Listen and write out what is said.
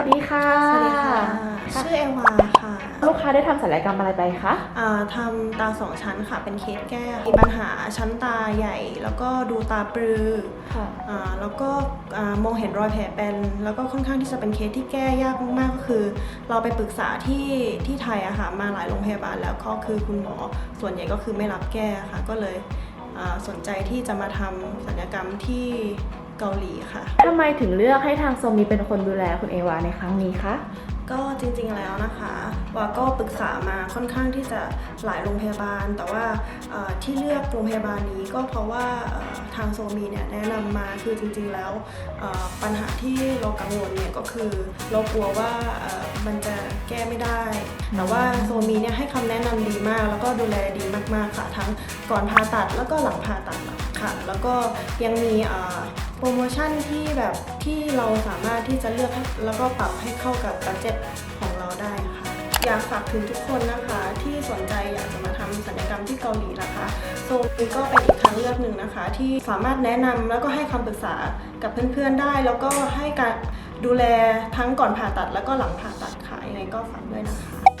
วัสดีค่ะ สวัสดีค่ะ ชื่อเอวาค่ะ ลูกค้าได้ทำศัลยกรรมอะไรไปคะอ่าทำตาสองชั้นค่ะ เป็นเคสแก้วมีปัญหาชั้นตาใหญ่ แล้วก็ดูตาปลือค่ะอ่าแล้วก็อ่ามองเห็นรอยแผลเป็น แล้วก็ค่อนข้างที่จะเป็นเคสที่แก้ยากมากๆ ก็คือ เราไปปรึกษาที่ที่ไทยอะค่ะ มาหลายโรงพยาบาลแล้วก็คือคุณหมอ ส่วนใหญ่ก็คือไม่รับแก้ค่ะ ก็เลยอ่าสนใจที่จะมาทำศัลยกรรมที่ เกาหลีค่ะ ทำไมถึงเลือกให้ทางโซมีเป็นคนดูแลคุณเอวาในครั้งนี้คะ ก็จริงๆแล้วนะคะว่าก็ปรึกษามาค่อนข้างที่จะหลายโรงพยาบาล แต่ว่าเอ่อที่เลือกโรงพยาบาลนี้ก็เพราะว่าเอ่อทางโซมีเนี่ยแนะนำมาคือจริงๆแล้วเอ่อปัญหาที่เรากังวลเนี่ยก็คือเรากลัวว่าเอ่อมันจะแก้ไม่ได้ แต่ว่าโซมีเนี่ยให้คำแนะนำดีมาก แล้วก็ดูแลดีมากๆค่ะทั้งก่อนผ่าตัดแล้วก็หลังผ่าตัด ค่ะ แล้วก็ยังมีโปรโมชั่นที่แบบที่เราสามารถที่จะเลือกแล้วก็ปรับให้เข้ากับบัจเจ็ตของเราได้ค่ะอยากฝากถึงทุกคนนะคะ ที่สนใจอยากจะมาทำศัลยกรรมที่เกาหลีนะคะโซนี้ก็เป็นอีกทางเลือกหนึ่งนะคะ ที่สามารถแนะนำแล้วก็ให้คำปรึกษากับเพื่อนๆได้ แล้วก็ให้การดูแลทั้งก่อนผ่าตัดแล้วก็หลังผ่าตัดค่ะยังไงก็ฝากด้วยนะคะ